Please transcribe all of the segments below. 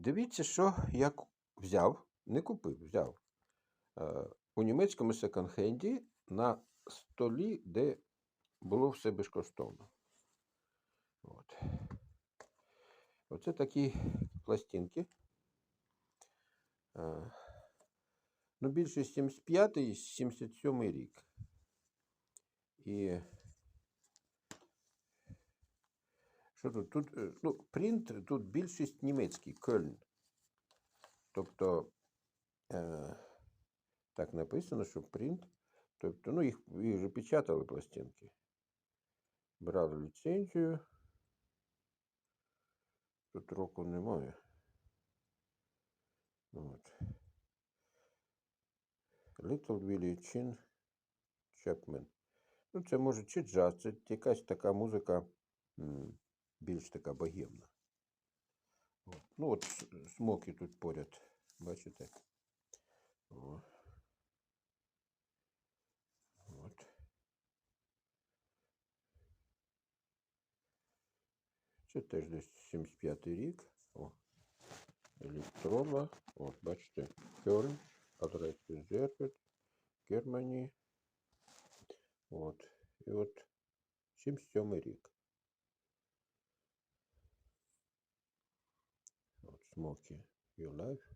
Дивіться, що я взяв, не купив, взяв. Е, у німецькому секонд-хенді на столі, де було все безкоштовно. От. Оце такі пластинки. Е, ну, більше 75 і 77 рік. І що тут? Тут е, ну, принт, тут більшість німецький, Кельн. Тобто, е, так написано, що принт. Тобто, ну, їх, їх вже печатали пластинки. Брали ліцензію. Тут року немає. От. Little Willie Chin Chapman. Ну, це може чи джаз, це якась така музика більш така богемна. От. Ну, от с- смоки тут поряд, бачите? О. От. Це теж десь 75 рік. О. Електрола. От, бачите, Кёльн, адрес Зерпет, Германії. От. І от 77 рік. Смокі Your Life.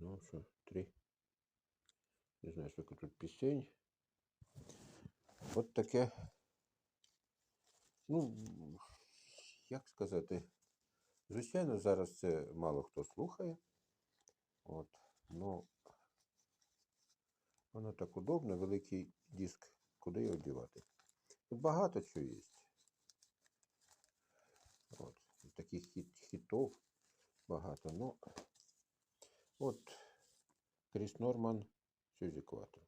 Ну, що, три. Не знаю, скільки тут пісень. От таке. Ну, як сказати, звичайно, зараз це мало хто слухає. От, ну, воно так удобно, великий диск, куди його дівати. Тут багато чого є. От, таких хіт, багато. Ну, от Кріс Норман, Сюзі Кватро.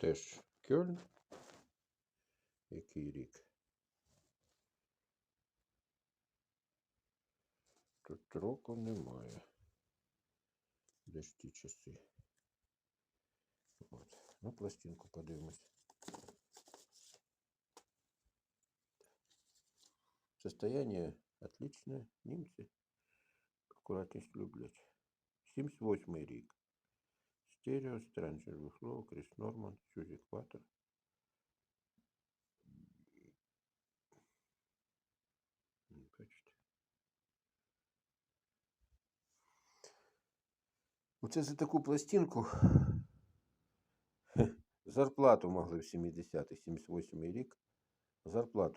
Теж Кьольн. Який рік? Тут року немає. Де ж ті часи? От. Ну, пластинку подивимось. Состояние отличное. Німці акуратність люблять. 78 рік. Стерео, Странджер Вихлоу, Кріс Норман, Сюзі Кватер. М, Бачите. Оце за таку пластинку хе, зарплату могли в 70-х, 78 рік. Зарплату